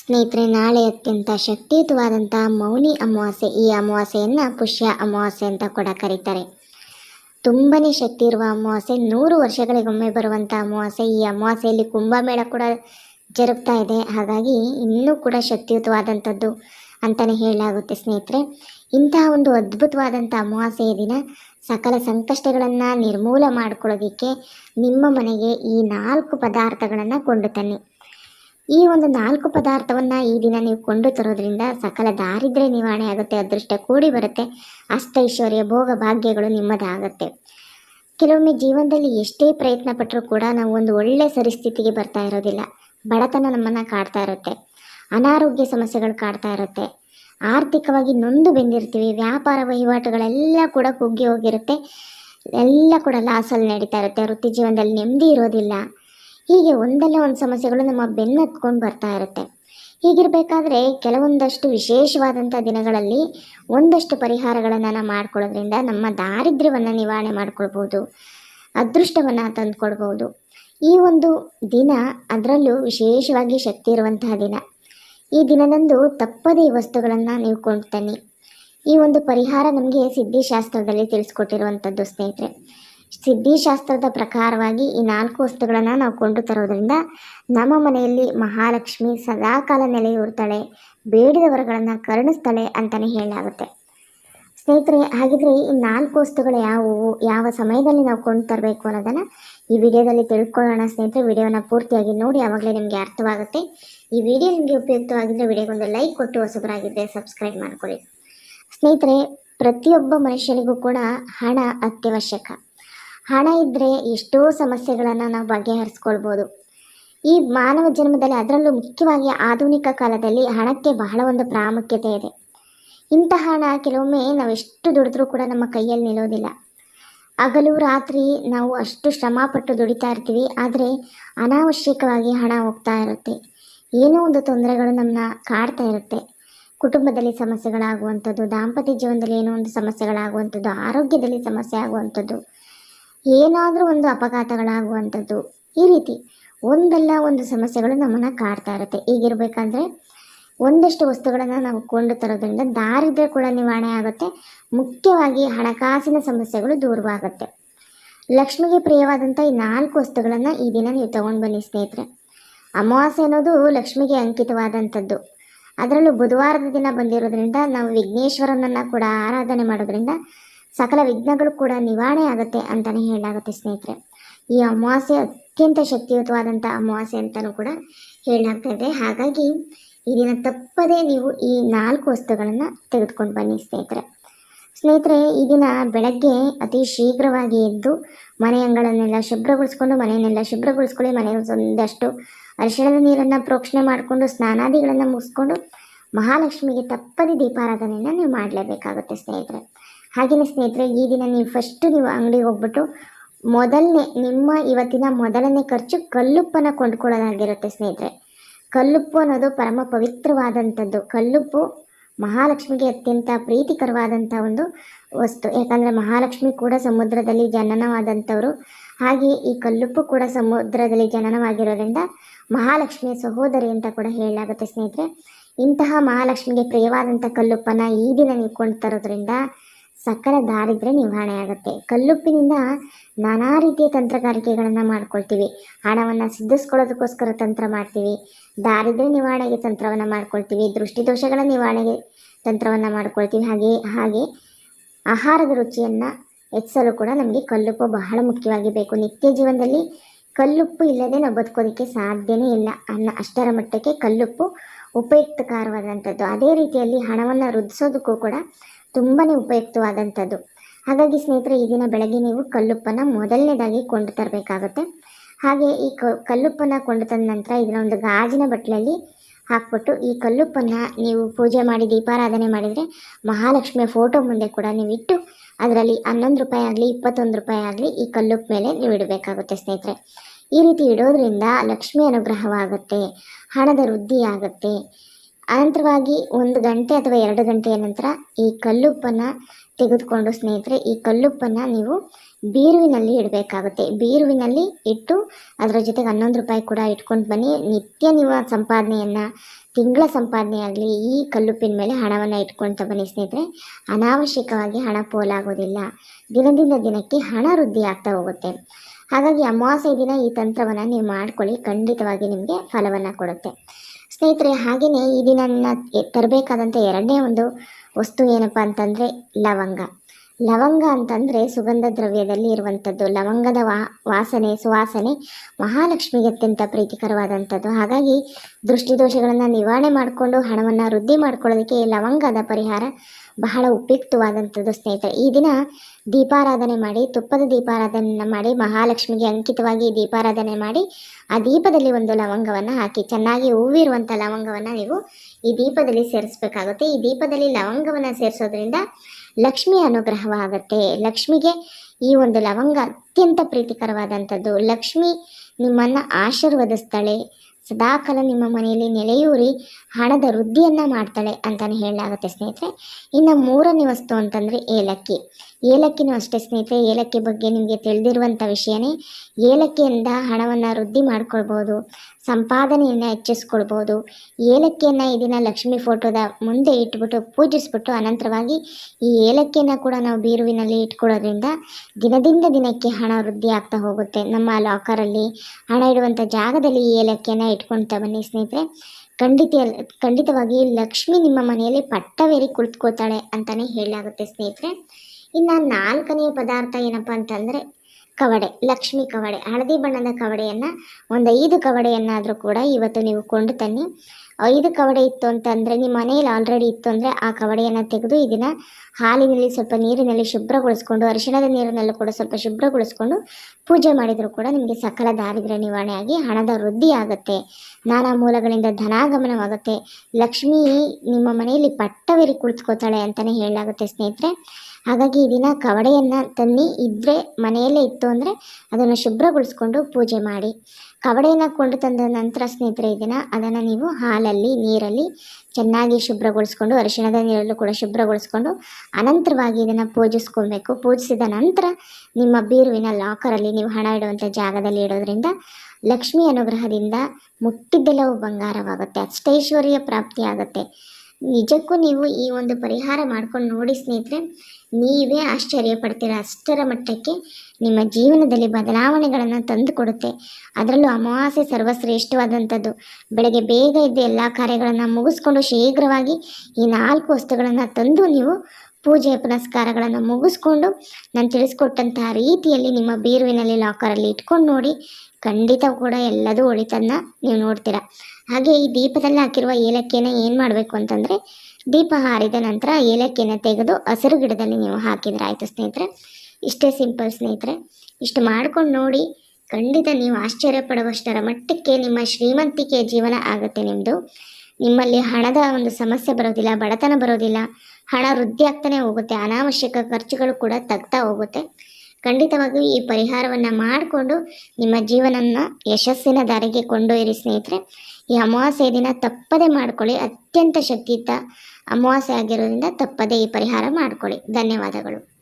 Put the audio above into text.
ಸ್ನೇಹಿತರೆ, ನಾಳೆ ಅತ್ಯಂತ ಶಕ್ತಿಯುತವಾದಂಥ ಮೌನಿ ಅಮಾವಾಸ್ಯೆ, ಈ ಅಮಾವಾಸ್ಯೆಯನ್ನು ಪುಷ್ಯ ಅಮಾವಾಸ್ಯೆ ಅಂತ ಕೂಡ ಕರೀತಾರೆ. ತುಂಬನೇ ಶಕ್ತಿ ಇರುವ ಅಮಾವಾಸ್ಯೆ, ನೂರು ವರ್ಷಗಳಿಗೊಮ್ಮೆ ಬರುವಂಥ ಅಮಾವಾಸ್ಯೆ, ಈ ಅಮಾವಾಸ್ಯೆಯಲ್ಲಿ ಕುಂಭಮೇಳ ಕೂಡ ಜರುಗ್ತಾ ಇದೆ. ಹಾಗಾಗಿ ಇನ್ನೂ ಕೂಡ ಶಕ್ತಿಯುತವಾದಂಥದ್ದು ಅಂತಲೇ ಹೇಳಲಾಗುತ್ತೆ ಸ್ನೇಹಿತರೆ. ಇಂತಹ ಒಂದು ಅದ್ಭುತವಾದಂಥ ಅಮಾವಾಸ್ಯೆಯ ದಿನ ಸಕಲ ಸಂಕಷ್ಟಗಳನ್ನು ನಿರ್ಮೂಲ ಮಾಡ್ಕೊಳ್ಳೋದಕ್ಕೆ ನಿಮ್ಮ ಮನೆಗೆ ಈ ನಾಲ್ಕು ಪದಾರ್ಥಗಳನ್ನು ಕೊಂಡು ತನ್ನಿ. ಈ ಒಂದು ನಾಲ್ಕು ಪದಾರ್ಥವನ್ನು ಈ ದಿನ ನೀವು ಕೊಂಡು ತರೋದ್ರಿಂದ ಸಕಲ ದಾರಿದ್ರ್ಯ ನಿವಾರಣೆ ಆಗುತ್ತೆ, ಅದೃಷ್ಟ ಕೂಡಿ ಬರುತ್ತೆ, ಅಷ್ಟೈಶ್ವರ್ಯ ಭೋಗ ಭಾಗ್ಯಗಳು ನಿಮ್ಮದಾಗುತ್ತೆ. ಕೆಲವೊಮ್ಮೆ ಜೀವನದಲ್ಲಿ ಎಷ್ಟೇ ಪ್ರಯತ್ನ ಪಟ್ಟರೂ ಕೂಡ ನಾವು ಒಂದು ಒಳ್ಳೆ ಪರಿಸ್ಥಿತಿಗೆ ಬರ್ತಾ ಇರೋದಿಲ್ಲ. ಬಡತನ ನಮ್ಮನ್ನು ಕಾಡ್ತಾ ಇರುತ್ತೆ, ಅನಾರೋಗ್ಯ ಸಮಸ್ಯೆಗಳು ಕಾಡ್ತಾ ಇರುತ್ತೆ, ಆರ್ಥಿಕವಾಗಿ ನೊಂದು ಬೆಂದಿರ್ತೀವಿ, ವ್ಯಾಪಾರ ವಹಿವಾಟುಗಳೆಲ್ಲ ಕೂಡ ಕುಗ್ಗಿ ಹೋಗಿರುತ್ತೆ, ಎಲ್ಲ ಕೂಡ ಲಾಸಲ್ಲಿ ನಡೀತಾ ಇರುತ್ತೆ, ವೃತ್ತಿ ಜೀವನದಲ್ಲಿ ನೆಮ್ಮದಿ ಇರೋದಿಲ್ಲ. ಹೀಗೆ ಒಂದಲ್ಲ ಒಂದು ಸಮಸ್ಯೆಗಳು ನಮ್ಮ ಬೆನ್ನತ್ಕೊಂಡು ಬರ್ತಾ ಇರುತ್ತೆ. ಹೀಗಿರಬೇಕಾದ್ರೆ ಕೆಲವೊಂದಷ್ಟು ವಿಶೇಷವಾದಂಥ ದಿನಗಳಲ್ಲಿ ಒಂದಷ್ಟು ಪರಿಹಾರಗಳನ್ನು ನಾವು ಮಾಡ್ಕೊಳ್ಳೋದ್ರಿಂದ ನಮ್ಮ ದಾರಿದ್ರ್ಯವನ್ನು ನಿವಾರಣೆ ಮಾಡ್ಕೊಳ್ಬೋದು, ಅದೃಷ್ಟವನ್ನು ತಂದುಕೊಡ್ಬೋದು ಈ ಒಂದು ದಿನ ಅದರಲ್ಲೂ ವಿಶೇಷವಾಗಿ ಶಕ್ತಿ ಇರುವಂತಹ ದಿನ. ಈ ದಿನದಂದು ತಪ್ಪದೇ ಈ ವಸ್ತುಗಳನ್ನು ನೀವು ಕೊಂಡು ತನ್ನಿ ಈ ಒಂದು ಪರಿಹಾರ ನಮಗೆ ಸಿದ್ಧಿಶಾಸ್ತ್ರದಲ್ಲಿ ತಿಳಿಸ್ಕೊಟ್ಟಿರುವಂಥದ್ದು ಸ್ನೇಹಿತರೆ. ಸಿದ್ಧಿಶಾಸ್ತ್ರದ ಪ್ರಕಾರವಾಗಿ ಈ ನಾಲ್ಕು ವಸ್ತುಗಳನ್ನು ನಾವು ಕೊಂಡು ತರೋದ್ರಿಂದ ನಮ್ಮ ಮನೆಯಲ್ಲಿ ಮಹಾಲಕ್ಷ್ಮಿ ಸದಾಕಾಲ ನೆಲೆಯೂರ್ತಾಳೆ, ಬೇಡಿದವರುಗಳನ್ನು ಕರುಣಿಸ್ತಾಳೆ ಅಂತಲೇ ಹೇಳಲಾಗುತ್ತೆ. ಸ್ನೇಹಿತರೆ, ಹಾಗಿದ್ರೆ ಈ ನಾಲ್ಕು ವಸ್ತುಗಳು ಯಾವುವು, ಯಾವ ಸಮಯದಲ್ಲಿ ನಾವು ಕೊಂಡು ತರಬೇಕು ಅನ್ನೋದನ್ನು ಈ ವಿಡಿಯೋದಲ್ಲಿ ತಿಳ್ಕೊಳ್ಳೋಣ ಸ್ನೇಹಿತರೆ. ವಿಡಿಯೋನ ಪೂರ್ತಿಯಾಗಿ ನೋಡಿ ಆವಾಗಲೇ ನಿಮಗೆ ಅರ್ಥವಾಗುತ್ತೆ. ಈ ವಿಡಿಯೋ ನಿಮಗೆ ಉಪಯುಕ್ತವಾಗಿದ್ದರೆ ವಿಡಿಯೋಗೊಂದು ಲೈಕ್ ಕೊಟ್ಟು ಹೊಸಬರಾಗಿದ್ದರೆ ಸಬ್ಸ್ಕ್ರೈಬ್ ಮಾಡ್ಕೊಳ್ಳಿ. ಸ್ನೇಹಿತರೆ, ಪ್ರತಿಯೊಬ್ಬ ಮನುಷ್ಯನಿಗೂ ಕೂಡ ಹಣ ಅತ್ಯವಶ್ಯಕ. ಹಣ ಇದ್ದರೆ ಎಷ್ಟೋ ಸಮಸ್ಯೆಗಳನ್ನು ನಾವು ಬಗೆಹರಿಸ್ಕೊಳ್ಬೋದು. ಈ ಮಾನವ ಜನ್ಮದಲ್ಲಿ ಅದರಲ್ಲೂ ಮುಖ್ಯವಾಗಿ ಆಧುನಿಕ ಕಾಲದಲ್ಲಿ ಹಣಕ್ಕೆ ಬಹಳ ಒಂದು ಪ್ರಾಮುಖ್ಯತೆ ಇದೆ. ಇಂತಹ ಹಣ ಕೆಲವೊಮ್ಮೆ ನಾವು ಎಷ್ಟು ದುಡಿದ್ರೂ ಕೂಡ ನಮ್ಮ ಕೈಯಲ್ಲಿ ನಿಲ್ಲೋದಿಲ್ಲ. ಹಗಲು ರಾತ್ರಿ ನಾವು ಅಷ್ಟು ಶ್ರಮಪಟ್ಟು ದುಡಿತಾ ಇರ್ತೀವಿ, ಆದರೆ ಅನಾವಶ್ಯಕವಾಗಿ ಹಣ ಹೋಗ್ತಾ ಇರುತ್ತೆ. ಏನೋ ಒಂದು ತೊಂದರೆಗಳು ನಮ್ಮನ್ನ ಕಾಡ್ತಾ ಇರುತ್ತೆ. ಕುಟುಂಬದಲ್ಲಿ ಸಮಸ್ಯೆಗಳಾಗುವಂಥದ್ದು, ದಾಂಪತ್ಯ ಜೀವನದಲ್ಲಿ ಏನೋ ಒಂದು ಸಮಸ್ಯೆಗಳಾಗುವಂಥದ್ದು, ಆರೋಗ್ಯದಲ್ಲಿ ಸಮಸ್ಯೆ ಆಗುವಂಥದ್ದು. ಏನಾದರೂ ಒಂದು ಅಪಘಾತಗಳಾಗುವಂಥದ್ದು. ಈ ರೀತಿ ಒಂದಲ್ಲ ಒಂದು ಸಮಸ್ಯೆಗಳು ನಮ್ಮನ್ನು ಕಾಡ್ತಾ ಇರುತ್ತೆ. ಈಗಿರಬೇಕಂದ್ರೆ ಒಂದಷ್ಟು ವಸ್ತುಗಳನ್ನು ನಾವು ಕೊಂಡು ತರೋದ್ರಿಂದ ದಾರಿದ್ರ್ಯ ಕೂಡ ನಿವಾರಣೆ ಆಗುತ್ತೆ. ಮುಖ್ಯವಾಗಿ ಹಣಕಾಸಿನ ಸಮಸ್ಯೆಗಳು ದೂರವಾಗುತ್ತೆ. ಲಕ್ಷ್ಮಿಗೆ ಪ್ರಿಯವಾದಂಥ ಈ ನಾಲ್ಕು ವಸ್ತುಗಳನ್ನು ಈ ದಿನ ನೀವು ತೊಗೊಂಡು ಬನ್ನಿ ಸ್ನೇಹಿತರೆ. ಅಮಾವಾಸ್ಯೆ ಅನ್ನೋದು ಲಕ್ಷ್ಮಿಗೆ ಅಂಕಿತವಾದಂಥದ್ದು. ಅದರಲ್ಲೂ ಬುಧವಾರದ ದಿನ ಬಂದಿರೋದ್ರಿಂದ ನಾವು ವಿಘ್ನೇಶ್ವರನನ್ನು ಕೂಡ ಆರಾಧನೆ ಮಾಡೋದ್ರಿಂದ ಸಕಲ ವಿಘ್ನಗಳು ಕೂಡ ನಿವಾರಣೆ ಆಗುತ್ತೆ ಅಂತಲೇ ಹೇಳಲಾಗುತ್ತೆ ಸ್ನೇಹಿತರೆ. ಈ ಅಮಾವಾಸ್ಯೆ ಅತ್ಯಂತ ಶಕ್ತಿಯುತವಾದಂಥ ಅಮಾವಾಸ್ಯೆ ಅಂತಲೂ ಕೂಡ ಹೇಳಲಾಗ್ತಾ ಇದೆ. ಹಾಗಾಗಿ ಈ ದಿನ ತಪ್ಪದೇ ನೀವು ಈ ನಾಲ್ಕು ವಸ್ತುಗಳನ್ನು ತೆಗೆದುಕೊಂಡು ಬನ್ನಿ ಸ್ನೇಹಿತರೆ. ಸ್ನೇಹಿತರೆ, ಈ ದಿನ ಬೆಳಗ್ಗೆ ಅತಿ ಶೀಘ್ರವಾಗಿ ಎದ್ದು ಮನೆ ಅಂಗಳನ್ನೆಲ್ಲ ಶುಭ್ರಗೊಳಿಸ್ಕೊಂಡು, ಮನೆಯನ್ನೆಲ್ಲ ಶುಭ್ರಗೊಳಿಸ್ಕೊಳ್ಳಿ. ಮನೆಯ ಒಂದಷ್ಟು ಅರಿಶಿಣದ ನೀರನ್ನು ಪ್ರೋಕ್ಷಣೆ ಮಾಡಿಕೊಂಡು, ಸ್ನಾನಾದಿಗಳನ್ನು ಮುಗಿಸ್ಕೊಂಡು ಮಹಾಲಕ್ಷ್ಮಿಗೆ ತಪ್ಪದೇ ದೀಪಾರಾಧನೆಯನ್ನು ನೀವು ಮಾಡಲೇಬೇಕಾಗುತ್ತೆ ಸ್ನೇಹಿತರೆ. ಹಾಗೆಯೇ ಸ್ನೇಹಿತರೆ, ಈ ದಿನ ನೀವು ಫಸ್ಟು ನೀವು ಅಂಗಡಿಗೆ ಹೋಗ್ಬಿಟ್ಟು ಮೊದಲನೇ, ನಿಮ್ಮ ಇವತ್ತಿನ ಮೊದಲನೇ ಖರ್ಚು ಕಲ್ಲುಪ್ಪನ ಕೊಂಡ್ಕೊಳ್ಳೋದಾಗಿರುತ್ತೆ ಸ್ನೇಹಿತರೆ. ಕಲ್ಲುಪ್ಪು ಅನ್ನೋದು ಪರಮ ಪವಿತ್ರವಾದಂಥದ್ದು. ಕಲ್ಲುಪ್ಪು ಮಹಾಲಕ್ಷ್ಮಿಗೆ ಅತ್ಯಂತ ಪ್ರೀತಿಕರವಾದಂಥ ಒಂದು ವಸ್ತು. ಯಾಕಂದರೆ ಮಹಾಲಕ್ಷ್ಮಿ ಕೂಡ ಸಮುದ್ರದಲ್ಲಿ ಜನನವಾದಂಥವರು. ಹಾಗೆ ಈ ಕಲ್ಲುಪ್ಪು ಕೂಡ ಸಮುದ್ರದಲ್ಲಿ ಜನನವಾಗಿರೋದ್ರಿಂದ ಮಹಾಲಕ್ಷ್ಮಿಯ ಸಹೋದರಿ ಅಂತ ಕೂಡ ಹೇಳಲಾಗುತ್ತೆ ಸ್ನೇಹಿತರೆ. ಇಂತಹ ಮಹಾಲಕ್ಷ್ಮಿಗೆ ಪ್ರಿಯವಾದಂಥ ಕಲ್ಲುಪ್ಪನ ಈ ದಿನ ನೀವು ಕೊಂಡು ತರೋದ್ರಿಂದ ಸಕಲ ದಾರಿದ್ರೆ ನಿವಾರಣೆ ಆಗುತ್ತೆ. ಕಲ್ಲುಪ್ಪಿನಿಂದ ನಾನಾ ರೀತಿಯ ತಂತ್ರಗಾರಿಕೆಗಳನ್ನು ಮಾಡ್ಕೊಳ್ತೀವಿ. ಹಣವನ್ನು ಸಿದ್ಧಿಸ್ಕೊಳ್ಳೋದಕ್ಕೋಸ್ಕರ ತಂತ್ರ ಮಾಡ್ತೀವಿ. ದಾರಿದ್ರೆ ನಿವಾರಣೆಗೆ ತಂತ್ರವನ್ನು ಮಾಡ್ಕೊಳ್ತೀವಿ. ದೃಷ್ಟಿದೋಷಗಳ ನಿವಾರಣೆಗೆ ತಂತ್ರವನ್ನು ಮಾಡ್ಕೊಳ್ತೀವಿ. ಹಾಗೆ ಹಾಗೆ ಆಹಾರದ ರುಚಿಯನ್ನು ಹೆಚ್ಚಿಸಲು ಕೂಡ ನಮಗೆ ಕಲ್ಲುಪ್ಪು ಬಹಳ ಮುಖ್ಯವಾಗಿ ಬೇಕು. ನಿತ್ಯ ಜೀವನದಲ್ಲಿ ಕಲ್ಲುಪ್ಪು ಇಲ್ಲದೆ ನಾವು ಬದುಕೋದಕ್ಕೆ ಸಾಧ್ಯನೇ ಇಲ್ಲ. ಅನ್ನ, ಅಷ್ಟರ ಮಟ್ಟಕ್ಕೆ ಕಲ್ಲುಪ್ಪು ಉಪಯುಕ್ತಕರವಾದಂಥದ್ದು. ಅದೇ ರೀತಿಯಲ್ಲಿ ಹಣವನ್ನು ವೃದ್ಧಿಸೋದಕ್ಕೂ ಕೂಡ ತುಂಬಾ ಉಪಯುಕ್ತವಾದಂಥದ್ದು. ಹಾಗಾಗಿ ಸ್ನೇಹಿತರೆ, ಈ ದಿನ ಬೆಳಗ್ಗೆ ನೀವು ಕಲ್ಲುಪ್ಪನ್ನು ಮೊದಲನೇದಾಗಿ ಕೊಂಡು ತರಬೇಕಾಗುತ್ತೆ. ಹಾಗೆ ಈ ಕಲ್ಲುಪ್ಪನ್ನು ಕೊಂಡು ತಂದ ನಂತರ ಇದನ್ನ ಒಂದು ಗಾಜಿನ ಬಟ್ಲಲ್ಲಿ ಹಾಕ್ಬಿಟ್ಟು ಈ ಕಲ್ಲುಪ್ಪನ್ನು ನೀವು ಪೂಜೆ ಮಾಡಿ, ದೀಪಾರಾಧನೆ ಮಾಡಿದರೆ ಮಹಾಲಕ್ಷ್ಮಿಯ ಫೋಟೋ ಮುಂದೆ ಕೂಡ ನೀವು ಇಟ್ಟು ಅದರಲ್ಲಿ ಹನ್ನೊಂದು ರೂಪಾಯಿ ಆಗಲಿ, ಇಪ್ಪತ್ತೊಂದು ರೂಪಾಯಿ ಆಗಲಿ ಈ ಕಲ್ಲುಪ್ಪ ಮೇಲೆ ನೀವು ಇಡಬೇಕಾಗುತ್ತೆ ಸ್ನೇಹಿತರೆ. ಈ ರೀತಿ ಇಡೋದ್ರಿಂದ ಲಕ್ಷ್ಮಿ ಅನುಗ್ರಹವಾಗುತ್ತೆ, ಹಣದ ವೃದ್ಧಿಯಾಗುತ್ತೆ. ಅನಂತರವಾಗಿ ಒಂದು ಗಂಟೆ ಅಥವಾ ಎರಡು ಗಂಟೆಯ ನಂತರ ಈ ಕಲ್ಲುಪ್ಪನ್ನು ತೆಗೆದುಕೊಂಡು ಸ್ನೇಹಿತರೆ, ಈ ಕಲ್ಲುಪ್ಪನ್ನು ನೀವು ಬೀರುವಿನಲ್ಲಿ ಇಡಬೇಕಾಗುತ್ತೆ. ಬೀರುವಿನಲ್ಲಿ ಇಟ್ಟು ಅದರ ಜೊತೆಗೆ ಹನ್ನೊಂದು ರೂಪಾಯಿ ಕೂಡ ಇಟ್ಕೊಂಡು ಬನ್ನಿ. ನಿತ್ಯ ನೀವು ಸಂಪಾದನೆಯನ್ನು, ತಿಂಗಳ ಸಂಪಾದನೆ ಆಗಲಿ ಈ ಕಲ್ಲುಪ್ಪಿನ ಮೇಲೆ ಹಣವನ್ನು ಇಟ್ಕೊಳ್ತಾ ಬನ್ನಿ ಸ್ನೇಹಿತರೆ. ಅನಾವಶ್ಯಕವಾಗಿ ಹಣ ಪೋಲಾಗೋದಿಲ್ಲ. ದಿನದಿಂದ ದಿನಕ್ಕೆ ಹಣ ವೃದ್ಧಿ ಆಗ್ತಾ ಹೋಗುತ್ತೆ. ಹಾಗಾಗಿ ಅಮಾವಾಸ್ಯ ದಿನ ಈ ತಂತ್ರವನ್ನು ನೀವು ಮಾಡ್ಕೊಳ್ಳಿ. ಖಂಡಿತವಾಗಿ ನಿಮಗೆ ಫಲವನ್ನು ಕೊಡುತ್ತೆ. ಸ್ನೇಹಿತರೆ ಹಾಗೆಯೇ ಈ ದಿನ ತರಬೇಕಾದಂಥ ಎರಡನೇ ಒಂದು ವಸ್ತು ಏನಪ್ಪ ಅಂತಂದರೆ ಲವಂಗ. ಲವಂಗ ಅಂತಂದರೆ ಸುಗಂಧ ದ್ರವ್ಯದಲ್ಲಿ ಇರುವಂಥದ್ದು. ಲವಂಗದ ವಾ, ವಾಸನೆ, ಸುವಾಸನೆ ಮಹಾಲಕ್ಷ್ಮಿಗೆ ಅತ್ಯಂತ ಪ್ರೀತಿಕರವಾದಂಥದ್ದು. ಹಾಗಾಗಿ ದೃಷ್ಟಿದೋಷಗಳನ್ನು ನಿವಾರಣೆ ಮಾಡಿಕೊಂಡು, ಹಣವನ್ನು ವೃದ್ಧಿ ಮಾಡ್ಕೊಳ್ಳೋದಕ್ಕೆ ಲವಂಗದ ಪರಿಹಾರ ಬಹಳ ಉಪಯುಕ್ತವಾದಂಥದ್ದು ಸ್ನೇಹಿತರೆ. ಈ ದಿನ ದೀಪಾರಾಧನೆ ಮಾಡಿ, ತುಪ್ಪದ ದೀಪಾರಾಧನೆಯನ್ನು ಮಾಡಿ, ಮಹಾಲಕ್ಷ್ಮಿಗೆ ಅಂಕಿತವಾಗಿ ದೀಪಾರಾಧನೆ ಮಾಡಿ, ಆ ದೀಪದಲ್ಲಿ ಒಂದು ಲವಂಗವನ್ನು ಹಾಕಿ, ಚೆನ್ನಾಗಿ ಹೂವಿರುವಂಥ ಲವಂಗವನ್ನು ನೀವು ಈ ದೀಪದಲ್ಲಿ ಸೇರಿಸ್ಬೇಕಾಗುತ್ತೆ. ಈ ದೀಪದಲ್ಲಿ ಲವಂಗವನ್ನು ಸೇರಿಸೋದ್ರಿಂದ ಲಕ್ಷ್ಮಿ ಅನುಗ್ರಹವಾಗುತ್ತೆ. ಲಕ್ಷ್ಮಿಗೆ ಈ ಒಂದು ಲವಂಗ ಅತ್ಯಂತ ಪ್ರೀತಿಕರವಾದಂಥದ್ದು. ಲಕ್ಷ್ಮಿ ನಿಮ್ಮನ್ನು ಆಶೀರ್ವದಿಸ್ತಾಳೆ. ಸದಾಕಾಲ ನಿಮ್ಮ ಮನೆಯಲ್ಲಿ ನೆಲೆಯೂರಿ ಹಣದ ವೃದ್ಧಿಯನ್ನು ಮಾಡ್ತಾಳೆ ಅಂತಲೇ ಹೇಳಲಾಗುತ್ತೆ ಸ್ನೇಹಿತರೆ. ಇನ್ನು ಮೂರನೇ ವಸ್ತು ಅಂತಂದರೆ ಏಲಕ್ಕಿ. ಏಲಕ್ಕಿನೂ ಅಷ್ಟೇ ಸ್ನೇಹಿತರೆ, ಏಲಕ್ಕಿ ಬಗ್ಗೆ ನಿಮಗೆ ತಿಳಿದಿರುವಂಥ ವಿಷಯನೇ. ಏಲಕ್ಕಿಯಿಂದ ಹಣವನ್ನು ವೃದ್ಧಿ ಮಾಡ್ಕೊಳ್ಬೋದು. ಸಂಪಾದನೆಯನ್ನು ಹೆಚ್ಚಿಸ್ಕೊಳ್ಬೋದು ಏಲಕ್ಕಿಯನ್ನು ಈ ದಿನ ಲಕ್ಷ್ಮಿ ಫೋಟೋದ ಮುಂದೆ ಇಟ್ಬಿಟ್ಟು ಪೂಜಿಸ್ಬಿಟ್ಟು ಅನಂತರವಾಗಿ ಈ ಏಲಕ್ಕಿಯನ್ನು ಕೂಡ ನಾವು ಬೀರುವಿನಲ್ಲಿ ಇಟ್ಕೊಳ್ಳೋದ್ರಿಂದ ದಿನದಿಂದ ದಿನಕ್ಕೆ ಹಣ ವೃದ್ಧಿ ಆಗ್ತಾ ಹೋಗುತ್ತೆ. ನಮ್ಮ ಲಾಕರಲ್ಲಿ ಹಣ ಇಡುವಂಥ ಜಾಗದಲ್ಲಿ ಈ ಏಲಕ್ಕಿಯನ್ನು ಇಟ್ಕೊಳ್ತಾ ಬನ್ನಿ ಸ್ನೇಹಿತರೆ. ಖಂಡಿತ, ಖಂಡಿತವಾಗಿ ಲಕ್ಷ್ಮಿ ನಿಮ್ಮ ಮನೆಯಲ್ಲಿ ಪಟ್ಟವೇರಿ ಕುಳಿತುಕೋತಾಳೆ ಅಂತಲೇ ಹೇಳಲಾಗುತ್ತೆ ಸ್ನೇಹಿತರೆ. ಇನ್ನು ನಾಲ್ಕನೆಯ ಪದಾರ್ಥ ಏನಪ್ಪ ಅಂತಂದರೆ ಕವಡೆ, ಲಕ್ಷ್ಮಿ ಕವಡೆ, ಹಳದಿ ಬಣ್ಣದ ಕವಡೆಯನ್ನು ಒಂದು ಐದು ಕವಡೆಯನ್ನಾದರೂ ಕೂಡ ಇವತ್ತು ನೀವು ಕೊಂಡು ತನ್ನಿ. ಐದು ಕವಡೆ ಇತ್ತು ಅಂತಂದರೆ ನಿಮ್ಮ ಮನೆಯಲ್ಲಿ ಆಲ್ರೆಡಿ ಇತ್ತು ಅಂದರೆ ಆ ಕವಡೆಯನ್ನು ತೆಗೆದು ಇದನ್ನು ಹಾಲಿನಲ್ಲಿ ಸ್ವಲ್ಪ ನೀರಿನಲ್ಲಿ ಶುಭ್ರಗೊಳಿಸ್ಕೊಂಡು, ಅರಿಶಿಣದ ನೀರಿನಲ್ಲೂ ಕೂಡ ಸ್ವಲ್ಪ ಶುಭ್ರಗೊಳಿಸ್ಕೊಂಡು ಪೂಜೆ ಮಾಡಿದರೂ ಕೂಡ ನಿಮಗೆ ಸಕಲ ದಾರಿದ್ರ್ಯ ನಿವಾರಣೆಯಾಗಿ ಹಣದ ವೃದ್ಧಿ ಆಗುತ್ತೆ. ನಾನಾ ಮೂಲಗಳಿಂದ ಧನಾಗಮನವಾಗುತ್ತೆ. ಲಕ್ಷ್ಮಿ ನಿಮ್ಮ ಮನೆಯಲ್ಲಿ ಪಟ್ಟವೇರಿ ಕುಳಿತುಕೋತಾಳೆ ಅಂತಲೇ ಹೇಳಲಾಗುತ್ತೆ ಸ್ನೇಹಿತರೆ. ಹಾಗಾಗಿ ದಿನ ಕವಡೆಯನ್ನು ತನ್ನಿ ಇದ್ದರೆ ಮನೆಯಲ್ಲೇ ಇತ್ತು ಅಂದರೆ ಅದನ್ನು ಶುಭ್ರಗೊಳಿಸ್ಕೊಂಡು ಪೂಜೆ ಮಾಡಿ. ಕವಡೆಯನ್ನು ಕೊಂಡು ತಂದ ನಂತರ ಸ್ನೇಹಿತರೆ ಇದನ್ನು ದಿನ ಅದನ್ನು ನೀವು ಹಾಲಲ್ಲಿ, ನೀರಲ್ಲಿ ಚೆನ್ನಾಗಿ ಶುಭ್ರಗೊಳಿಸ್ಕೊಂಡು, ಅರಿಶಿಣದ ನೀರಲ್ಲೂ ಕೂಡ ಶುಭ್ರಗೊಳಿಸ್ಕೊಂಡು ಅನಂತರವಾಗಿ ಇದನ್ನು ಪೂಜಿಸ್ಕೊಬೇಕು. ಪೂಜಿಸಿದ ನಂತರ ನಿಮ್ಮ ಬೀರುವಿನ ಲಾಕರಲ್ಲಿ ನೀವು ಹಣ ಇಡುವಂಥ ಜಾಗದಲ್ಲಿ ಇಡೋದ್ರಿಂದ ಲಕ್ಷ್ಮಿ ಅನುಗ್ರಹದಿಂದ ಮುಟ್ಟಿದ್ದೆಲ್ಲವೂ ಬಂಗಾರವಾಗುತ್ತೆ. ಅಷ್ಟೈಶ್ವರ್ಯ ಪ್ರಾಪ್ತಿ ಆಗುತ್ತೆ ನಿಜಕ್ಕೂ ನೀವು ಈ ಒಂದು ಪರಿಹಾರ ಮಾಡ್ಕೊಂಡು ನೋಡಿ ಸ್ನೇಹಿತರೆ, ನೀವೇ ಆಶ್ಚರ್ಯ ಪಡ್ತೀರ. ಅಷ್ಟರ ಮಟ್ಟಕ್ಕೆ ನಿಮ್ಮ ಜೀವನದಲ್ಲಿ ಬದಲಾವಣೆಗಳನ್ನು ತಂದು ಕೊಡುತ್ತೆ. ಅದರಲ್ಲೂ ಅಮಾವಾಸ್ಯೆ ಸರ್ವಶ್ರೇಷ್ಠವಾದಂಥದ್ದು. ಬೆಳಗ್ಗೆ ಬೇಗ ಇದ್ದ ಎಲ್ಲ ಕಾರ್ಯಗಳನ್ನು ಮುಗಿಸ್ಕೊಂಡು ಶೀಘ್ರವಾಗಿ ಈ ನಾಲ್ಕು ವಸ್ತುಗಳನ್ನು ತಂದು ನೀವು ಪೂಜೆ ಪುನಸ್ಕಾರಗಳನ್ನು ಮುಗಿಸ್ಕೊಂಡು ನಾನು ತಿಳಿಸ್ಕೊಟ್ಟಂತಹ ರೀತಿಯಲ್ಲಿ ನಿಮ್ಮ ಬೀರುವಿನಲ್ಲಿ ಲಾಕರಲ್ಲಿ ಇಟ್ಕೊಂಡು ನೋಡಿ, ಖಂಡಿತ ಕೂಡ ಎಲ್ಲದೂ ಒಳಿತನ್ನ ನೀವು ನೋಡ್ತೀರಾ. ಹಾಗೆ ಈ ದೀಪದಲ್ಲಿ ಹಾಕಿರುವ ಏಲಕ್ಕಿಯನ್ನ ಏನು ಮಾಡಬೇಕು ಅಂತಂದರೆ ದೀಪ ಹಾರಿದ ನಂತರ ಏಲಕ್ಕಿಯನ್ನು ತೆಗೆದು ಹಸಿರು ಗಿಡದಲ್ಲಿ ನೀವು ಹಾಕಿದ್ರೆ ಆಯಿತು ಸ್ನೇಹಿತರೆ. ಇಷ್ಟೇ ಸಿಂಪಲ್ ಸ್ನೇಹಿತರೆ. ಇಷ್ಟು ಮಾಡ್ಕೊಂಡು ನೋಡಿ ಖಂಡಿತ ನೀವು ಆಶ್ಚರ್ಯ ಪಡುವಷ್ಟರ ಮಟ್ಟಕ್ಕೆ ನಿಮ್ಮ ಶ್ರೀಮಂತಿಕೆ ಜೀವನ ಆಗುತ್ತೆ ನಿಮ್ಮದು ನಿಮ್ಮಲ್ಲಿ ಹಣದ ಒಂದು ಸಮಸ್ಯೆ ಬರೋದಿಲ್ಲ, ಬಡತನ ಬರೋದಿಲ್ಲ, ಹಣ ವೃದ್ಧಿ ಆಗ್ತಾನೆ ಹೋಗುತ್ತೆ, ಅನಾವಶ್ಯಕ ಖರ್ಚುಗಳು ಕೂಡ ತಗ್ತಾ ಹೋಗುತ್ತೆ. ಖಂಡಿತವಾಗಿಯೂ ಈ ಪರಿಹಾರವನ್ನು ಮಾಡಿಕೊಂಡು ನಿಮ್ಮ ಜೀವನನ ಯಶಸ್ಸಿನ ದಾರಿಗೆ ಕೊಂಡೊಯ್ಯಿರಿ ಸ್ನೇಹಿತರೆ. ಈ ಅಮಾವಾಸ್ಯೆ ದಿನ ತಪ್ಪದೇ ಮಾಡ್ಕೊಳ್ಳಿ. ಅತ್ಯಂತ ಶಕ್ತಿಯುತ ಅಮಾವಾಸ್ಯೆ ಆಗಿರೋದ್ರಿಂದ ತಪ್ಪದೇ ಈ ಪರಿಹಾರ ಮಾಡ್ಕೊಳ್ಳಿ. ಧನ್ಯವಾದಗಳು.